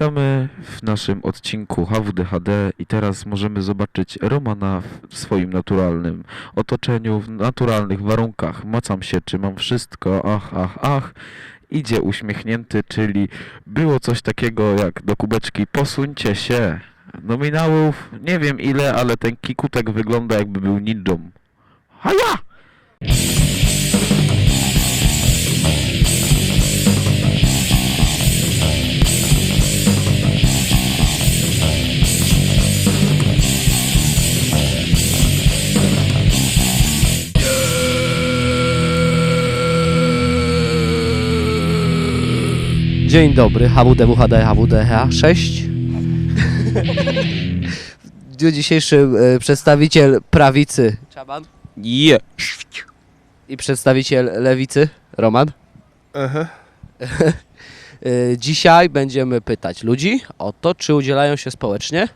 Witamy w naszym odcinku HWDHD i teraz możemy zobaczyć Romana w swoim naturalnym otoczeniu, w naturalnych warunkach. Macam się, czy mam wszystko, ach, ach, ach. Idzie uśmiechnięty, czyli było coś takiego jak do kubeczki posuńcie się. Nominałów nie wiem ile, ale ten kikutek wygląda jakby był ninją. Haja! Dzień dobry, HWDWHD, HWDH 6. W dniu dzisiejszym e, przedstawiciel prawicy Czaban Je. i przedstawiciel lewicy Roman. Aha. E, Dzisiaj będziemy pytać ludzi o to, czy udzielają się społecznie.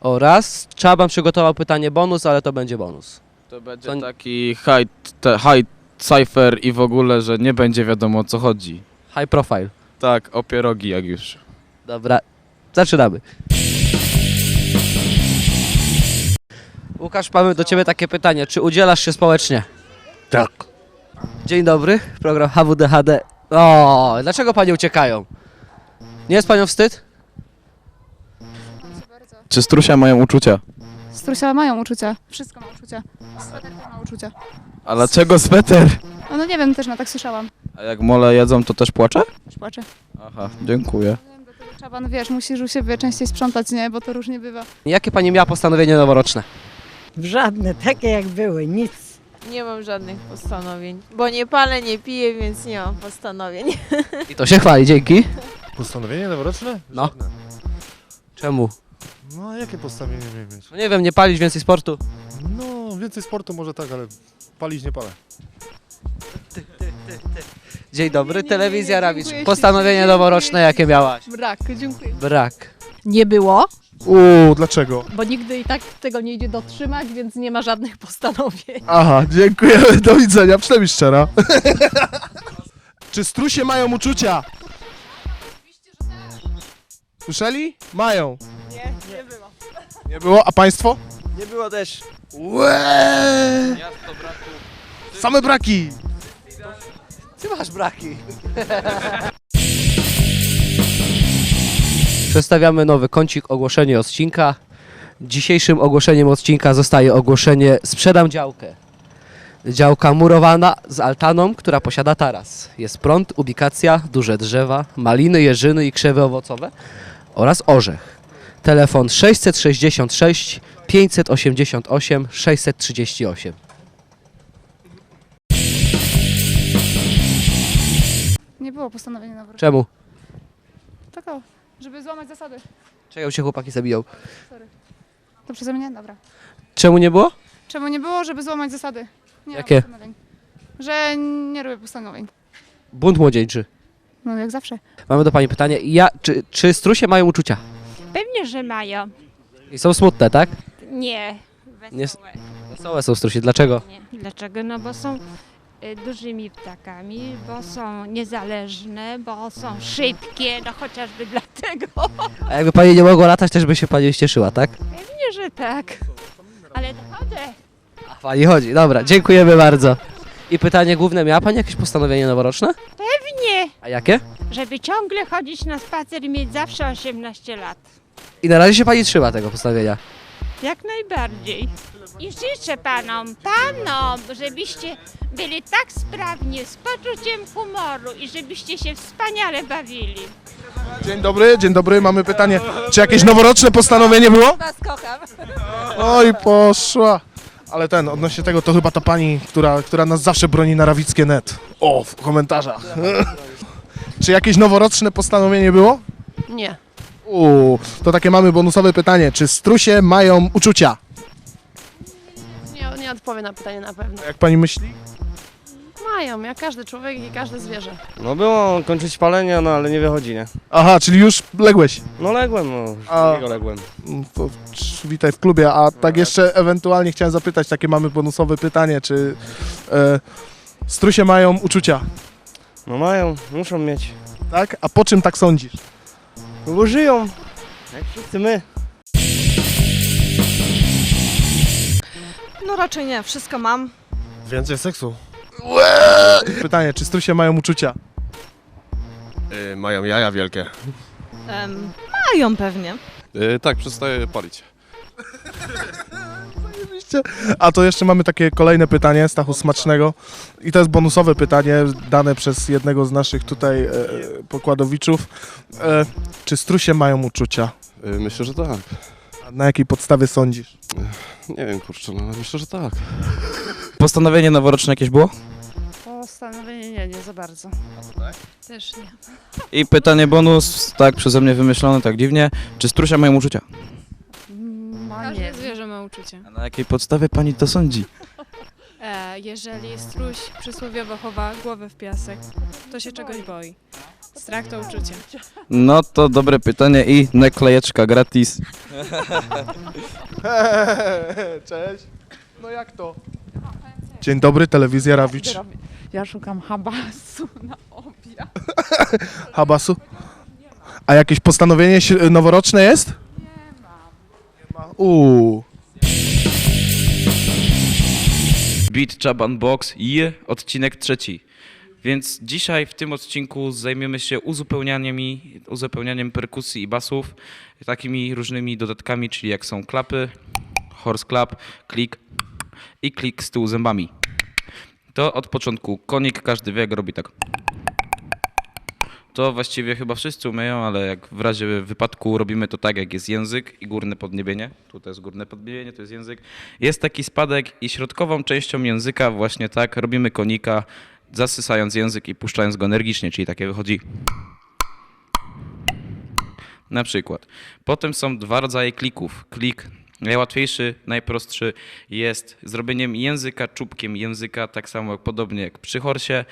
Oraz Czaban przygotował pytanie bonus, ale to będzie bonus. To będzie taki high, te, high cipher i w ogóle, że nie będzie wiadomo o co chodzi. High profile. Tak, o pierogi jak już. Dobra, zaczynamy. Łukasz, mamy do Ciebie takie pytanie. Czy udzielasz się społecznie? Tak. Dzień dobry, program HWDHD. O, dlaczego Panie uciekają? Nie jest Panią wstyd? Czy strusia mają uczucia? Strusia mają uczucia. Wszystko ma uczucia. Sweter też ma uczucia. A dlaczego sweter? No, no nie wiem, też na tak słyszałam. A jak mole jedzą, to też płacze? Też płaczę. Aha, dziękuję. Czaban, wiesz, musisz u siebie częściej sprzątać, nie? Bo to różnie bywa. Jakie Pani miała postanowienie noworoczne? Żadne, takie jak były, nic. Nie mam żadnych postanowień, bo nie palę, nie piję, więc nie mam postanowień. I to się chwali, dzięki. Postanowienie noworoczne? No. Żadne. Czemu? No a jakie postanowienie miałem mieć? No nie wiem, nie palić więcej sportu. No, więcej sportu może tak, ale palić nie palę. Dzień dobry, Nie, nie, nie, telewizja nie, Rawicz. dziękuję Postanowienie noworoczne dziękuję jakie miałaś? Brak, dziękuję. Brak. Nie było, Uuu, dlaczego? bo nigdy i tak tego nie idzie dotrzymać, więc nie ma żadnych postanowień. Aha, dziękujemy, do widzenia, przynajmniej szczera. Czy strusie mają uczucia? Słyszeli? Mają. Nie, było. A państwo? Nie było też. Łeee! Same braki! Ty masz braki. Przedstawiamy nowy kącik ogłoszenie odcinka. Dzisiejszym ogłoszeniem odcinka zostaje ogłoszenie sprzedam działkę. Działka murowana z altaną, która posiada taras. Jest prąd, ubikacja, duże drzewa, maliny, jeżyny i krzewy owocowe oraz orzech. Telefon 666 588 638. Nie było postanowienia noworocznego. Czemu? Tak o, żeby złamać zasady. Czego się chłopaki zabiją? To przeze mnie? Dobra. Czemu nie było? Czemu nie było? Żeby złamać zasady. Nie ma Jakie? postanowień. Że nie robię postanowień. Bunt młodzieńczy. No jak zawsze. Mamy do Pani pytanie. Ja, czy, czy strusie mają uczucia? Pewnie, że mają. I są smutne, tak? Nie. Nie s- Wesołe. Wesołe są strusie. Dlaczego? Nie. Dlaczego? No bo są y, dużymi ptakami, bo są niezależne, bo są szybkie, no chociażby dlatego. A jakby Pani nie mogła latać, też by się Pani cieszyła, tak? Pewnie, że tak. Ale chodzę. A Pani chodzi. Dobra, dziękujemy bardzo. I pytanie główne. Miała Pani jakieś postanowienie noworoczne? A jakie? żeby ciągle chodzić na spacer i mieć zawsze 18 lat. I na razie się Pani trzyma tego postanowienia. Jak najbardziej. I życzę panom, panom, żebyście byli tak sprawni, z poczuciem humoru i żebyście się wspaniale bawili. Dzień dobry, dzień dobry, mamy pytanie. Czy jakieś noworoczne postanowienie było? Was kocham. Oj, poszła. Ale ten, odnośnie tego, to chyba ta pani, która, która nas zawsze broni na rawickie net. O, w komentarzach. Czy jakieś noworoczne postanowienie było? Nie. Uuu, to takie mamy bonusowe pytanie. Czy strusie mają uczucia? Nie, nie odpowiem na pytanie na pewno. Jak pani myśli? Mają, jak każdy człowiek i każde zwierzę. No było kończyć palenie, no ale nie wychodzi, nie? Aha, czyli już ległeś. No ległem, no. A- ległem. Mm, To cz- witaj w klubie, a tak jeszcze ewentualnie chciałem zapytać, takie mamy bonusowe pytanie, czy e, strusie mają uczucia? No mają, muszą mieć. Tak? A po czym tak sądzisz? No bo żyją, jak wszyscy my. No raczej nie, wszystko mam. Więcej seksu. Pytanie, czy strusie mają uczucia? mają jaja wielkie. mają pewnie. tak, przestaję palić. A to jeszcze mamy takie kolejne pytanie, Stachu Smacznego. I to jest bonusowe pytanie, dane przez jednego z naszych tutaj e, pokładowiczów. E, czy strusie mają uczucia? myślę, że tak. A na jakiej podstawie sądzisz? Nie wiem, kurczę, no ale myślę, że tak. Postanowienie noworoczne jakieś było? Postanowienie nie, nie za bardzo. Też nie. I pytanie bonus, tak przeze mnie wymyślone, tak dziwnie. Czy strusia mają uczucia? Każde zwierzę ma uczucie. A na jakiej podstawie pani to sądzi? E, jeżeli struś przysłowiowo chowa głowę w piasek, to się czegoś boi. Strach to uczucie. No to dobre pytanie i naklejeczka gratis. Cześć. No jak to? Dzień dobry, telewizja Rawicz. Ja szukam habasu na obiad. Habasu. A jakieś postanowienie noworoczne jest? Nie ma. Nie ma. Uuu. Beat Chaban Box i odcinek trzeci. Więc dzisiaj w tym odcinku zajmiemy się uzupełnianiem, uzupełnianiem perkusji i basów takimi różnymi dodatkami, czyli jak są klapy, horse clap, klik i klik z tyłu zębami. To od początku konik, każdy wie jak robi tak. To właściwie chyba wszyscy umieją, ale jak w razie wypadku robimy to tak, jak jest język i górne podniebienie. Tutaj jest górne podniebienie, to jest język. Jest taki spadek i środkową częścią języka właśnie tak robimy konika, zasysając język i puszczając go energicznie, czyli takie wychodzi. Na przykład. Potem są dwa rodzaje klików. Klik najłatwiejszy, najprostszy jest zrobieniem języka czubkiem języka, tak samo podobnie jak przy horsie.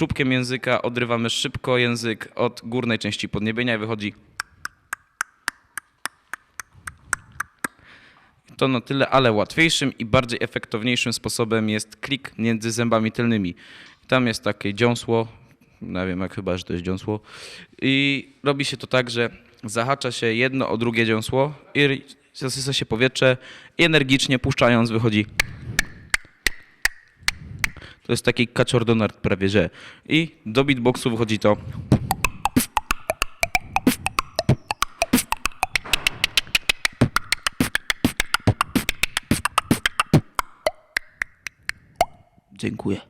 Czubkiem języka odrywamy szybko język od górnej części podniebienia i wychodzi. To na tyle, ale łatwiejszym i bardziej efektowniejszym sposobem jest klik między zębami tylnymi. Tam jest takie dziąsło, nie wiem jak chyba, że to jest dziąsło. I robi się to tak, że zahacza się jedno o drugie dziąsło i zasysa się powietrze i energicznie puszczając wychodzi. To jest taki kaczordonard prawie, że. I do beatboxu wychodzi to. Dziękuję.